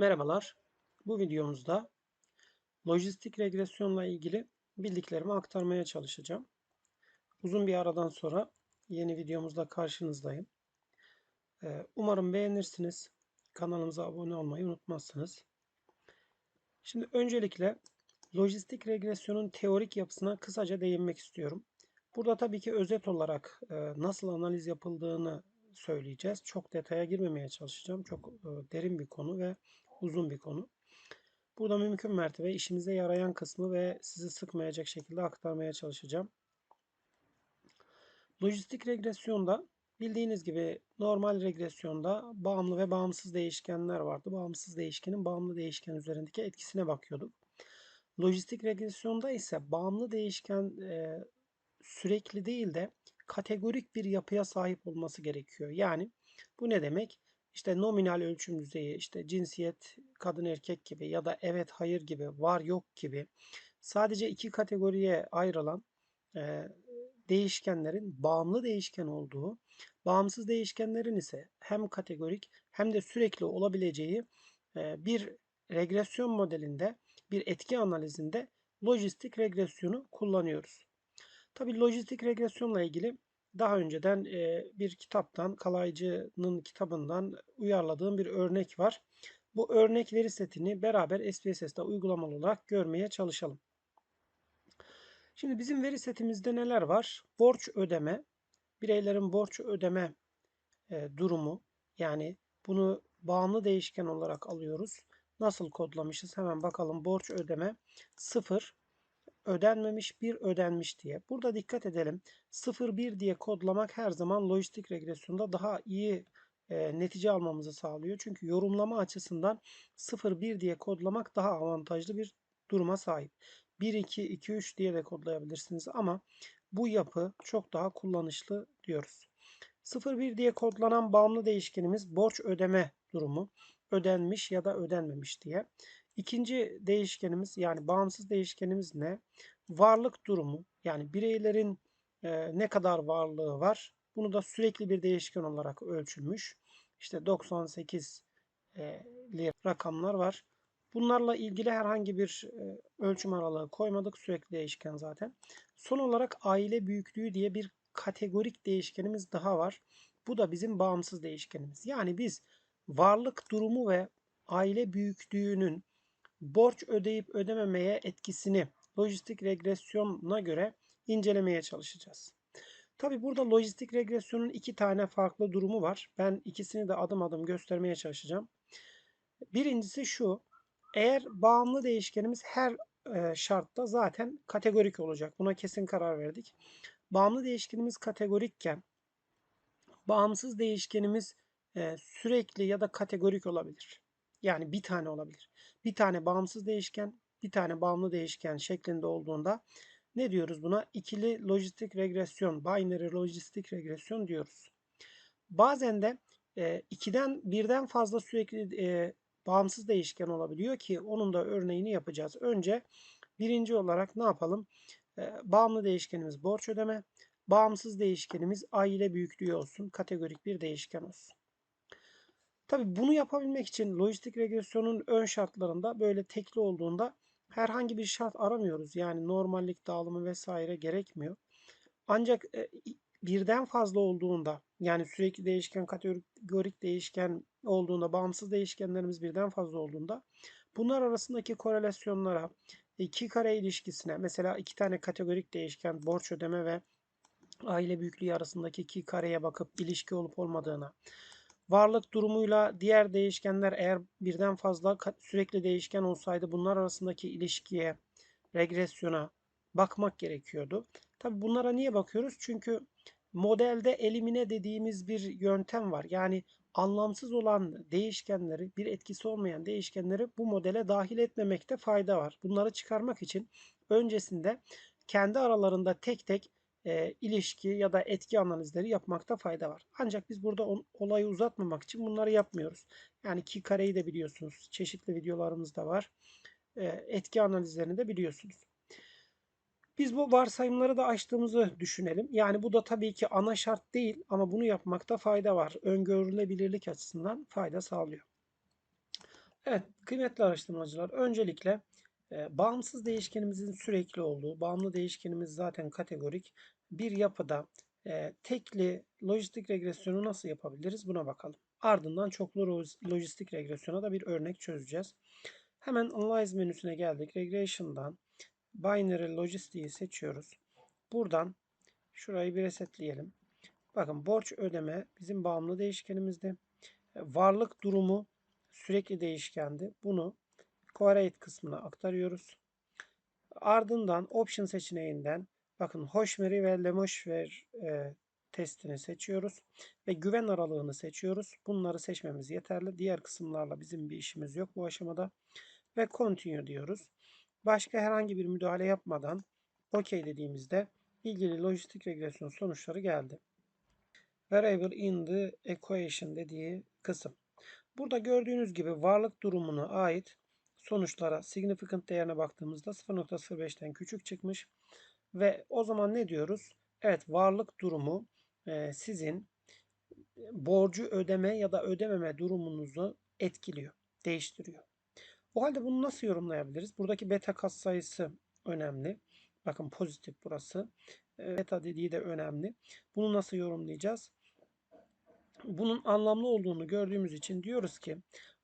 Merhabalar. Bu videomuzda lojistik regresyonla ilgili bildiklerimi aktarmaya çalışacağım. Uzun bir aradan sonra yeni videomuzda karşınızdayım. Ee, Umarım beğenirsiniz. Kanalımıza abone olmayı unutmazsınız. Şimdi öncelikle lojistik regresyonun teorik yapısına kısaca değinmek istiyorum. Burada tabii ki özet olarak e, nasıl analiz yapıldığını söyleyeceğiz. Çok detaya girmemeye çalışacağım. Çok e, derin bir konu ve uzun bir konu. Burada mümkün mertebe işimize yarayan kısmı ve sizi sıkmayacak şekilde aktarmaya çalışacağım. Lojistik regresyonda bildiğiniz gibi normal regresyonda bağımlı ve bağımsız değişkenler vardı. Bağımsız değişkenin bağımlı değişken üzerindeki etkisine bakıyorduk. Lojistik regresyonda ise bağımlı değişken e, sürekli değil de kategorik bir yapıya sahip olması gerekiyor. Yani bu ne demek? İşte nominal ölçüm düzeyi, işte cinsiyet, kadın erkek gibi ya da evet hayır gibi, var yok gibi sadece iki kategoriye ayrılan e, değişkenlerin bağımlı değişken olduğu, bağımsız değişkenlerin ise hem kategorik hem de sürekli olabileceği e, bir regresyon modelinde, bir etki analizinde lojistik regresyonu kullanıyoruz. Tabi lojistik regresyonla ilgili daha önceden bir kitaptan, Kalaycı'nın kitabından uyarladığım bir örnek var. Bu örnek veri setini beraber SPSS'de uygulamalı olarak görmeye çalışalım. Şimdi bizim veri setimizde neler var? Borç ödeme, bireylerin borç ödeme durumu yani bunu bağımlı değişken olarak alıyoruz. Nasıl kodlamışız? Hemen bakalım. Borç ödeme 0 ödenmemiş, bir ödenmiş diye. Burada dikkat edelim. 0-1 diye kodlamak her zaman lojistik regresyonda daha iyi e, netice almamızı sağlıyor. Çünkü yorumlama açısından 0-1 diye kodlamak daha avantajlı bir duruma sahip. 1-2-2-3 diye de kodlayabilirsiniz ama bu yapı çok daha kullanışlı diyoruz. 0-1 diye kodlanan bağımlı değişkenimiz borç ödeme durumu. Ödenmiş ya da ödenmemiş diye. İkinci değişkenimiz yani bağımsız değişkenimiz ne? Varlık durumu yani bireylerin e, ne kadar varlığı var? Bunu da sürekli bir değişken olarak ölçülmüş. İşte 98 e, rakamlar var. Bunlarla ilgili herhangi bir e, ölçüm aralığı koymadık. Sürekli değişken zaten. Son olarak aile büyüklüğü diye bir kategorik değişkenimiz daha var. Bu da bizim bağımsız değişkenimiz. Yani biz varlık durumu ve aile büyüklüğünün borç ödeyip ödememeye etkisini lojistik regresyona göre incelemeye çalışacağız. Tabi burada lojistik regresyonun iki tane farklı durumu var. Ben ikisini de adım adım göstermeye çalışacağım. Birincisi şu. Eğer bağımlı değişkenimiz her e, şartta zaten kategorik olacak. Buna kesin karar verdik. Bağımlı değişkenimiz kategorikken bağımsız değişkenimiz e, sürekli ya da kategorik olabilir. Yani bir tane olabilir. Bir tane bağımsız değişken, bir tane bağımlı değişken şeklinde olduğunda ne diyoruz buna? İkili lojistik regresyon, binary lojistik regresyon diyoruz. Bazen de e, ikiden birden fazla sürekli e, bağımsız değişken olabiliyor ki onun da örneğini yapacağız. Önce birinci olarak ne yapalım? E, bağımlı değişkenimiz borç ödeme, bağımsız değişkenimiz aile büyüklüğü olsun, kategorik bir değişken olsun. Tabi bunu yapabilmek için lojistik regresyonun ön şartlarında böyle tekli olduğunda herhangi bir şart aramıyoruz. Yani normallik dağılımı vesaire gerekmiyor. Ancak e, birden fazla olduğunda yani sürekli değişken kategorik değişken olduğunda bağımsız değişkenlerimiz birden fazla olduğunda bunlar arasındaki korelasyonlara iki kare ilişkisine mesela iki tane kategorik değişken borç ödeme ve aile büyüklüğü arasındaki iki kareye bakıp ilişki olup olmadığına varlık durumuyla diğer değişkenler eğer birden fazla sürekli değişken olsaydı bunlar arasındaki ilişkiye, regresyona bakmak gerekiyordu. Tabi bunlara niye bakıyoruz? Çünkü modelde elimine dediğimiz bir yöntem var. Yani anlamsız olan değişkenleri, bir etkisi olmayan değişkenleri bu modele dahil etmemekte fayda var. Bunları çıkarmak için öncesinde kendi aralarında tek tek e, ilişki ya da etki analizleri yapmakta fayda var. Ancak biz burada on, olayı uzatmamak için bunları yapmıyoruz. Yani ki kareyi de biliyorsunuz. Çeşitli videolarımız da var. E, etki analizlerini de biliyorsunuz. Biz bu varsayımları da açtığımızı düşünelim. Yani bu da tabii ki ana şart değil ama bunu yapmakta fayda var. Öngörülebilirlik açısından fayda sağlıyor. Evet, kıymetli araştırmacılar, öncelikle e, bağımsız değişkenimizin sürekli olduğu, bağımlı değişkenimiz zaten kategorik bir yapıda e, tekli lojistik regresyonu nasıl yapabiliriz buna bakalım. Ardından çoklu lo- lojistik regresyona da bir örnek çözeceğiz. Hemen Analyze menüsüne geldik. Regression'dan Binary Logistic'i seçiyoruz. Buradan şurayı bir resetleyelim. Bakın borç ödeme bizim bağımlı değişkenimizdi. Varlık durumu sürekli değişkendi. Bunu Correlate kısmına aktarıyoruz. Ardından Option seçeneğinden bakın Hoşmeri ve Lemoşver e, testini seçiyoruz. Ve güven aralığını seçiyoruz. Bunları seçmemiz yeterli. Diğer kısımlarla bizim bir işimiz yok bu aşamada. Ve Continue diyoruz. Başka herhangi bir müdahale yapmadan OK dediğimizde ilgili lojistik regresyon sonuçları geldi. Variable in the equation dediği kısım. Burada gördüğünüz gibi varlık durumuna ait sonuçlara significant değerine baktığımızda 0.05'ten küçük çıkmış. Ve o zaman ne diyoruz? Evet varlık durumu e, sizin borcu ödeme ya da ödememe durumunuzu etkiliyor, değiştiriyor. O halde bunu nasıl yorumlayabiliriz? Buradaki beta katsayısı önemli. Bakın pozitif burası. E, beta dediği de önemli. Bunu nasıl yorumlayacağız? Bunun anlamlı olduğunu gördüğümüz için diyoruz ki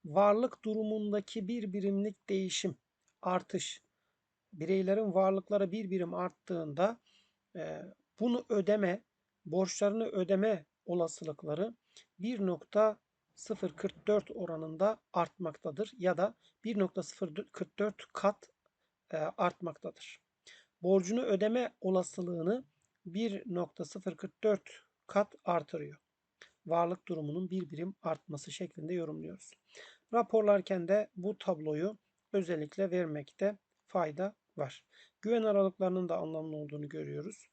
varlık durumundaki bir birimlik değişim, artış, bireylerin varlıkları bir birim arttığında e, bunu ödeme, borçlarını ödeme olasılıkları 1.044 oranında artmaktadır ya da 1.044 kat e, artmaktadır. Borcunu ödeme olasılığını 1.044 kat artırıyor varlık durumunun bir birim artması şeklinde yorumluyoruz. Raporlarken de bu tabloyu özellikle vermekte fayda var. Güven aralıklarının da anlamlı olduğunu görüyoruz.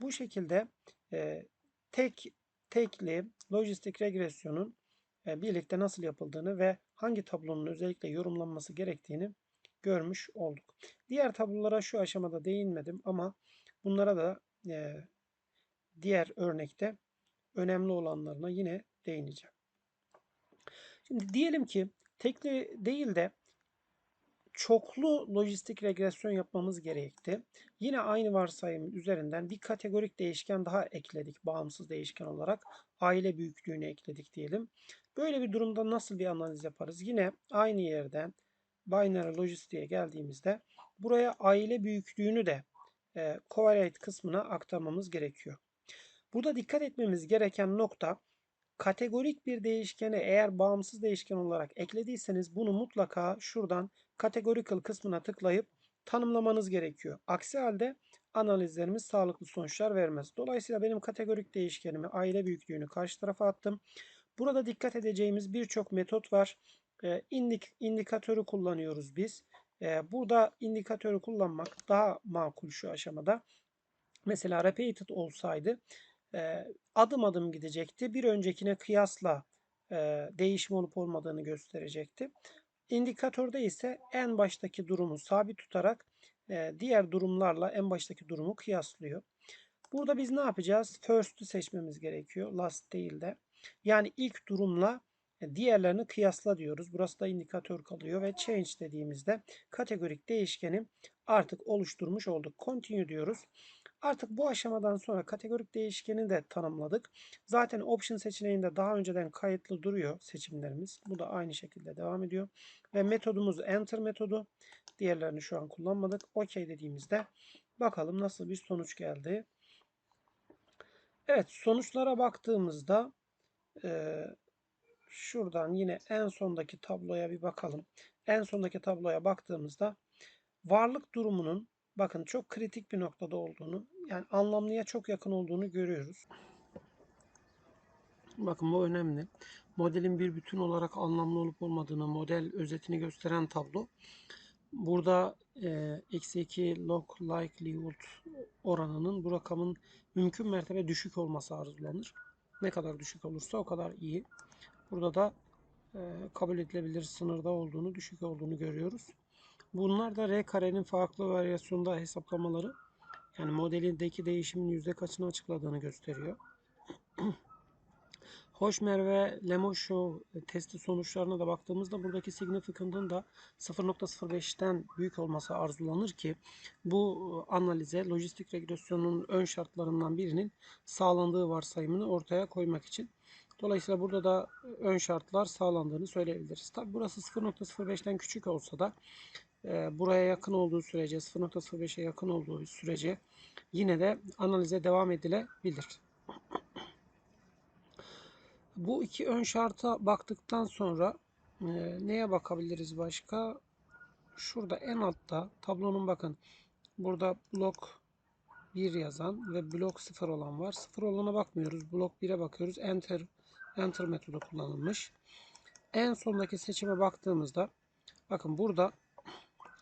Bu şekilde e, tek tekli lojistik regresyonun e, birlikte nasıl yapıldığını ve hangi tablonun özellikle yorumlanması gerektiğini görmüş olduk. Diğer tablolara şu aşamada değinmedim ama bunlara da e, diğer örnekte önemli olanlarına yine değineceğim. Şimdi diyelim ki tekli değil de çoklu lojistik regresyon yapmamız gerekti. Yine aynı varsayımın üzerinden bir kategorik değişken daha ekledik bağımsız değişken olarak. Aile büyüklüğünü ekledik diyelim. Böyle bir durumda nasıl bir analiz yaparız? Yine aynı yerden binary lojistiğe geldiğimizde buraya aile büyüklüğünü de e, correlate kısmına aktarmamız gerekiyor. Burada dikkat etmemiz gereken nokta kategorik bir değişkeni eğer bağımsız değişken olarak eklediyseniz bunu mutlaka şuradan categorical kısmına tıklayıp tanımlamanız gerekiyor. Aksi halde analizlerimiz sağlıklı sonuçlar vermez. Dolayısıyla benim kategorik değişkenimi aile büyüklüğünü karşı tarafa attım. Burada dikkat edeceğimiz birçok metot var. E, indik, indikatörü kullanıyoruz biz. E, burada indikatörü kullanmak daha makul şu aşamada. Mesela repeated olsaydı adım adım gidecekti. Bir öncekine kıyasla değişim olup olmadığını gösterecekti. İndikatörde ise en baştaki durumu sabit tutarak diğer durumlarla en baştaki durumu kıyaslıyor. Burada biz ne yapacağız? First'ü seçmemiz gerekiyor. Last değil de. Yani ilk durumla diğerlerini kıyasla diyoruz. Burası da indikatör kalıyor ve change dediğimizde kategorik değişkeni artık oluşturmuş olduk. Continue diyoruz. Artık bu aşamadan sonra kategorik değişkeni de tanımladık. Zaten option seçeneğinde daha önceden kayıtlı duruyor seçimlerimiz. Bu da aynı şekilde devam ediyor. Ve metodumuz enter metodu. Diğerlerini şu an kullanmadık. OK dediğimizde bakalım nasıl bir sonuç geldi. Evet sonuçlara baktığımızda e, şuradan yine en sondaki tabloya bir bakalım. En sondaki tabloya baktığımızda varlık durumunun bakın çok kritik bir noktada olduğunu yani anlamlıya çok yakın olduğunu görüyoruz. Bakın bu önemli. Modelin bir bütün olarak anlamlı olup olmadığını, model özetini gösteren tablo. Burada eksi 2 log likelihood oranının bu rakamın mümkün mertebe düşük olması arzulanır. Ne kadar düşük olursa o kadar iyi. Burada da e, kabul edilebilir sınırda olduğunu, düşük olduğunu görüyoruz. Bunlar da R karenin farklı varyasyonda hesaplamaları yani modelindeki değişimin yüzde kaçını açıkladığını gösteriyor. Hoşmer ve Lemoshow testi sonuçlarına da baktığımızda buradaki significant'ın da 0.05'ten büyük olması arzulanır ki bu analize lojistik regresyonun ön şartlarından birinin sağlandığı varsayımını ortaya koymak için. Dolayısıyla burada da ön şartlar sağlandığını söyleyebiliriz. Tabi burası 0.05'ten küçük olsa da e, buraya yakın olduğu sürece 0.05'e yakın olduğu sürece yine de analize devam edilebilir. Bu iki ön şarta baktıktan sonra e, neye bakabiliriz başka? Şurada en altta tablonun bakın burada blok 1 yazan ve blok 0 olan var. 0 olana bakmıyoruz. Blok 1'e bakıyoruz. Enter enter metodu kullanılmış. En sondaki seçime baktığımızda bakın burada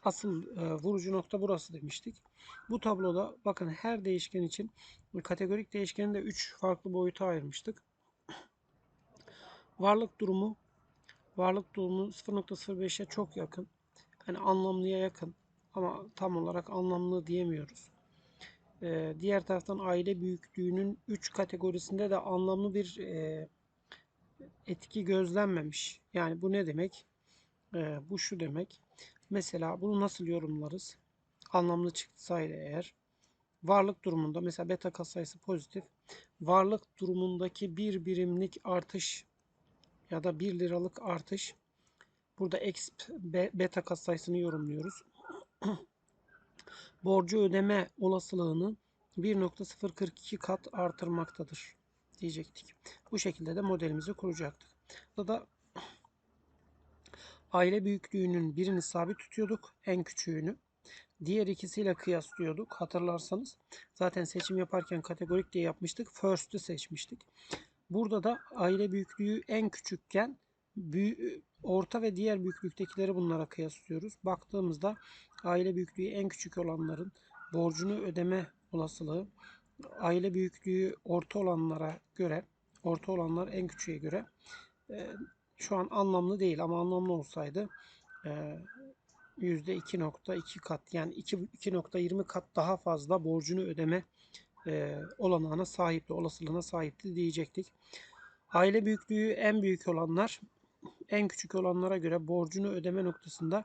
asıl e, vurucu nokta burası demiştik. Bu tabloda bakın her değişken için kategorik değişkeni de 3 farklı boyuta ayırmıştık. Varlık durumu varlık durumu 0.05'e çok yakın. Yani anlamlıya yakın ama tam olarak anlamlı diyemiyoruz. Ee, diğer taraftan aile büyüklüğünün 3 kategorisinde de anlamlı bir e, etki gözlenmemiş. Yani bu ne demek? Ee, bu şu demek. Mesela bunu nasıl yorumlarız? Anlamlı çıksaydı eğer. Varlık durumunda mesela beta katsayısı pozitif. Varlık durumundaki bir birimlik artış ya da 1 liralık artış. Burada X beta katsayısını yorumluyoruz. Borcu ödeme olasılığını 1.042 kat artırmaktadır diyecektik. Bu şekilde de modelimizi kuracaktık. Burada da aile büyüklüğünün birini sabit tutuyorduk. En küçüğünü. Diğer ikisiyle kıyaslıyorduk. Hatırlarsanız zaten seçim yaparken kategorik diye yapmıştık. First'ü seçmiştik. Burada da aile büyüklüğü en küçükken orta ve diğer büyüklüktekileri bunlara kıyaslıyoruz. Baktığımızda aile büyüklüğü en küçük olanların borcunu ödeme olasılığı aile büyüklüğü orta olanlara göre orta olanlar en küçüğe göre şu an anlamlı değil ama anlamlı olsaydı e, %2.2 kat yani 2.20 kat daha fazla borcunu ödeme e, olanağına sahipti, olasılığına sahipti diyecektik. Aile büyüklüğü en büyük olanlar en küçük olanlara göre borcunu ödeme noktasında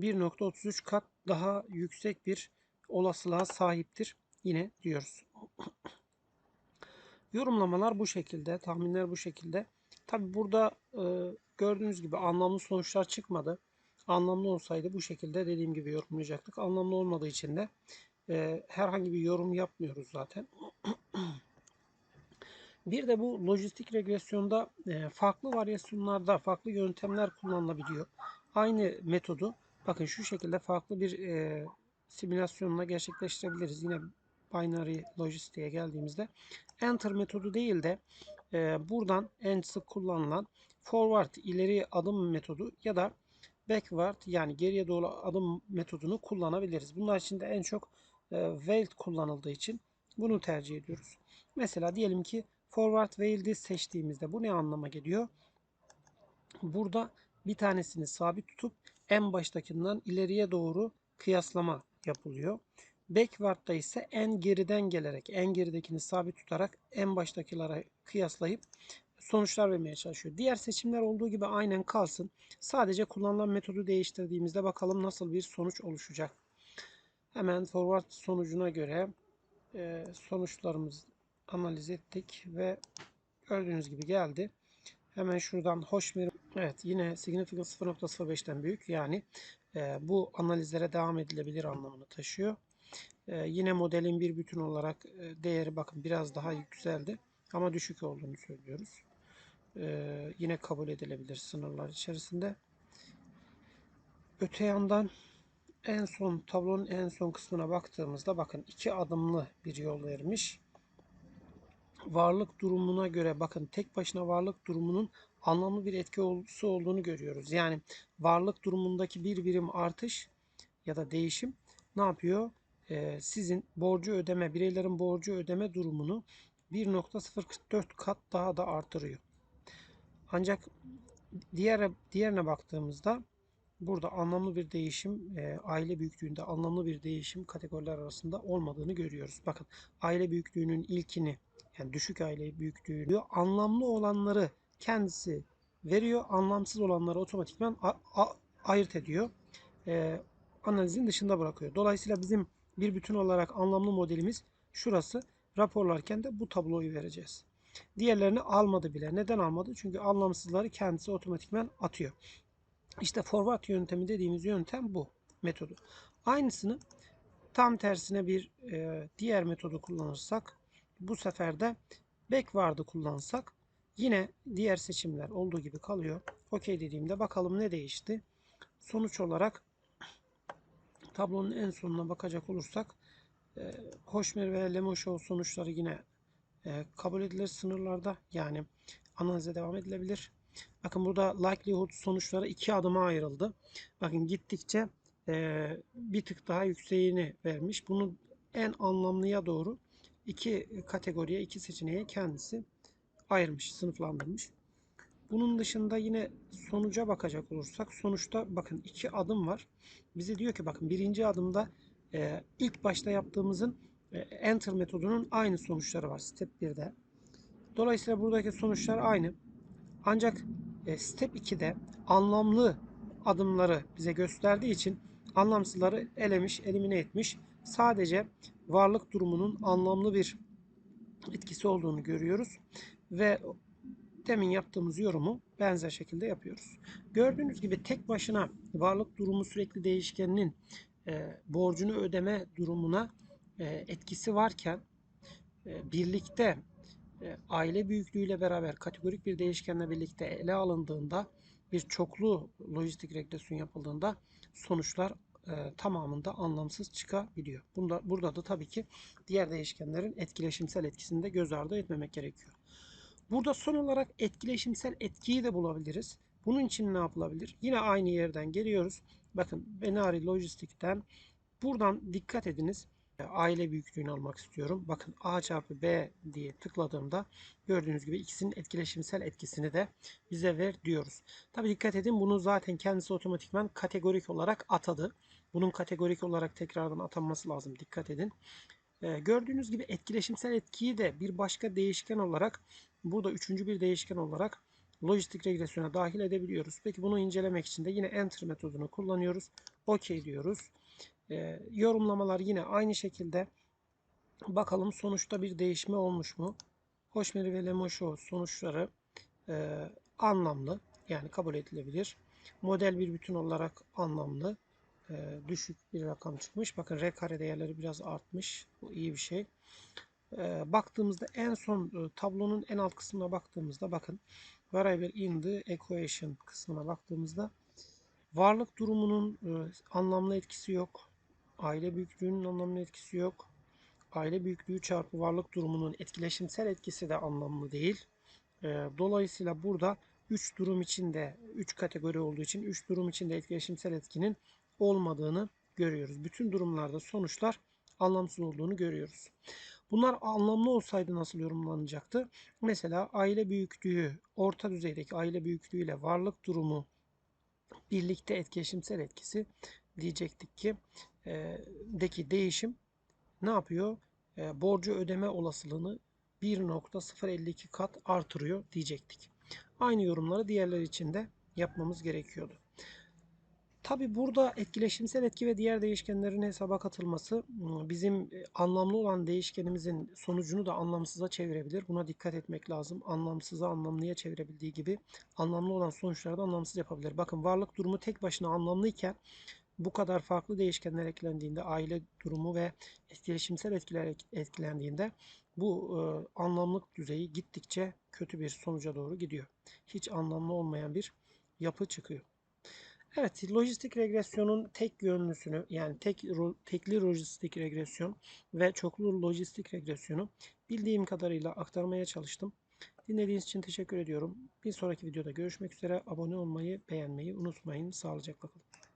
1.33 kat daha yüksek bir olasılığa sahiptir. Yine diyoruz. Yorumlamalar bu şekilde, tahminler bu şekilde. Tabi burada e, gördüğünüz gibi anlamlı sonuçlar çıkmadı. Anlamlı olsaydı bu şekilde dediğim gibi yorumlayacaktık. Anlamlı olmadığı için de e, herhangi bir yorum yapmıyoruz zaten. bir de bu lojistik regresyonda e, farklı varyasyonlarda farklı yöntemler kullanılabiliyor. Aynı metodu bakın şu şekilde farklı bir e, simülasyonla gerçekleştirebiliriz. Yine binary lojistiğe geldiğimizde enter metodu değil de e, buradan en sık kullanılan forward ileri adım metodu ya da backward yani geriye doğru adım metodunu kullanabiliriz. Bunlar için de en çok e, Weld kullanıldığı için bunu tercih ediyoruz. Mesela diyelim ki forward Weld'i seçtiğimizde bu ne anlama geliyor? Burada bir tanesini sabit tutup en baştakinden ileriye doğru kıyaslama yapılıyor. Backward'da ise en geriden gelerek, en geridekini sabit tutarak en baştakilere kıyaslayıp sonuçlar vermeye çalışıyor. Diğer seçimler olduğu gibi aynen kalsın. Sadece kullanılan metodu değiştirdiğimizde bakalım nasıl bir sonuç oluşacak. Hemen forward sonucuna göre e, sonuçlarımızı analiz ettik ve gördüğünüz gibi geldi. Hemen şuradan hoş bir evet yine significant 0.05'ten büyük yani e, bu analizlere devam edilebilir anlamını taşıyor. E, yine modelin bir bütün olarak e, değeri bakın biraz daha yükseldi ama düşük olduğunu söylüyoruz. E, yine kabul edilebilir sınırlar içerisinde. Öte yandan en son tablonun en son kısmına baktığımızda bakın iki adımlı bir yol vermiş. Varlık durumuna göre bakın tek başına varlık durumunun anlamlı bir etki olgusu olduğunu görüyoruz. Yani varlık durumundaki bir birim artış ya da değişim ne yapıyor? Ee, sizin borcu ödeme, bireylerin borcu ödeme durumunu 1.044 kat daha da artırıyor. Ancak diğer diğerine baktığımızda burada anlamlı bir değişim, e, aile büyüklüğünde anlamlı bir değişim kategoriler arasında olmadığını görüyoruz. Bakın aile büyüklüğünün ilkini yani düşük aile büyüklüğü diyor. Anlamlı olanları kendisi veriyor. Anlamsız olanları otomatikman ayırt ediyor. E, analizin dışında bırakıyor. Dolayısıyla bizim bir bütün olarak anlamlı modelimiz şurası. Raporlarken de bu tabloyu vereceğiz. Diğerlerini almadı bile. Neden almadı? Çünkü anlamsızları kendisi otomatikman atıyor. İşte forward yöntemi dediğimiz yöntem bu metodu. Aynısını tam tersine bir e, diğer metodu kullanırsak bu sefer de backward'ı kullansak yine diğer seçimler olduğu gibi kalıyor. OK dediğimde bakalım ne değişti. Sonuç olarak tablonun en sonuna bakacak olursak e, Hoşmer ve Lemoshow sonuçları yine e, kabul edilir sınırlarda. Yani analize devam edilebilir. Bakın burada likelihood sonuçları iki adıma ayrıldı. Bakın gittikçe e, bir tık daha yükseğini vermiş. Bunu en anlamlıya doğru iki kategoriye, iki seçeneğe kendisi ayırmış, sınıflandırmış. Bunun dışında yine sonuca bakacak olursak sonuçta bakın iki adım var. Bize diyor ki bakın birinci adımda e, ilk başta yaptığımızın e, enter metodunun aynı sonuçları var step 1'de. Dolayısıyla buradaki sonuçlar aynı. Ancak e, step 2'de anlamlı adımları bize gösterdiği için anlamsızları elemiş, elimine etmiş. Sadece varlık durumunun anlamlı bir etkisi olduğunu görüyoruz ve demin yaptığımız yorumu benzer şekilde yapıyoruz. Gördüğünüz gibi tek başına varlık durumu sürekli değişkeninin e, borcunu ödeme durumuna e, etkisi varken e, birlikte e, aile büyüklüğüyle beraber kategorik bir değişkenle birlikte ele alındığında bir çoklu lojistik regresyon yapıldığında sonuçlar e, tamamında anlamsız çıkabiliyor. Bunda, burada da tabii ki diğer değişkenlerin etkileşimsel etkisini de göz ardı etmemek gerekiyor. Burada son olarak etkileşimsel etkiyi de bulabiliriz. Bunun için ne yapılabilir? Yine aynı yerden geliyoruz. Bakın Benari Lojistik'ten buradan dikkat ediniz. Aile büyüklüğünü almak istiyorum. Bakın A çarpı B diye tıkladığımda gördüğünüz gibi ikisinin etkileşimsel etkisini de bize ver diyoruz. Tabi dikkat edin bunu zaten kendisi otomatikman kategorik olarak atadı. Bunun kategorik olarak tekrardan atanması lazım. Dikkat edin. Ee, gördüğünüz gibi etkileşimsel etkiyi de bir başka değişken olarak burada üçüncü bir değişken olarak lojistik regresyona dahil edebiliyoruz. Peki bunu incelemek için de yine enter metodunu kullanıyoruz. OK diyoruz. E, yorumlamalar yine aynı şekilde. Bakalım sonuçta bir değişme olmuş mu? Hoşmeri ve Lemoshow sonuçları e, anlamlı. Yani kabul edilebilir. Model bir bütün olarak anlamlı. E, düşük bir rakam çıkmış. Bakın R kare değerleri biraz artmış. Bu iyi bir şey. E, baktığımızda en son e, tablonun en alt kısmına baktığımızda bakın variable in the equation kısmına baktığımızda varlık durumunun e, anlamlı etkisi yok. Aile büyüklüğünün anlamlı etkisi yok. Aile büyüklüğü çarpı varlık durumunun etkileşimsel etkisi de anlamlı değil. E, dolayısıyla burada 3 durum içinde 3 kategori olduğu için 3 durum içinde etkileşimsel etkinin olmadığını görüyoruz. Bütün durumlarda sonuçlar anlamsız olduğunu görüyoruz. Bunlar anlamlı olsaydı nasıl yorumlanacaktı? Mesela aile büyüklüğü, orta düzeydeki aile büyüklüğüyle varlık durumu birlikte etkileşimsel etkisi diyecektik ki e, deki değişim ne yapıyor? E, borcu ödeme olasılığını 1.052 kat artırıyor diyecektik. Aynı yorumları diğerleri için de yapmamız gerekiyordu. Tabi burada etkileşimsel etki ve diğer değişkenlerin hesaba katılması bizim anlamlı olan değişkenimizin sonucunu da anlamsıza çevirebilir. Buna dikkat etmek lazım. Anlamsıza anlamlıya çevirebildiği gibi anlamlı olan sonuçları da anlamsız yapabilir. Bakın varlık durumu tek başına anlamlıyken bu kadar farklı değişkenler eklendiğinde aile durumu ve etkileşimsel etkiler etkilendiğinde bu e, anlamlık düzeyi gittikçe kötü bir sonuca doğru gidiyor. Hiç anlamlı olmayan bir yapı çıkıyor. Evet, lojistik regresyonun tek yönlüsünü yani tek tekli lojistik regresyon ve çoklu lojistik regresyonu bildiğim kadarıyla aktarmaya çalıştım. Dinlediğiniz için teşekkür ediyorum. Bir sonraki videoda görüşmek üzere. Abone olmayı, beğenmeyi unutmayın. Sağlıcakla kalın.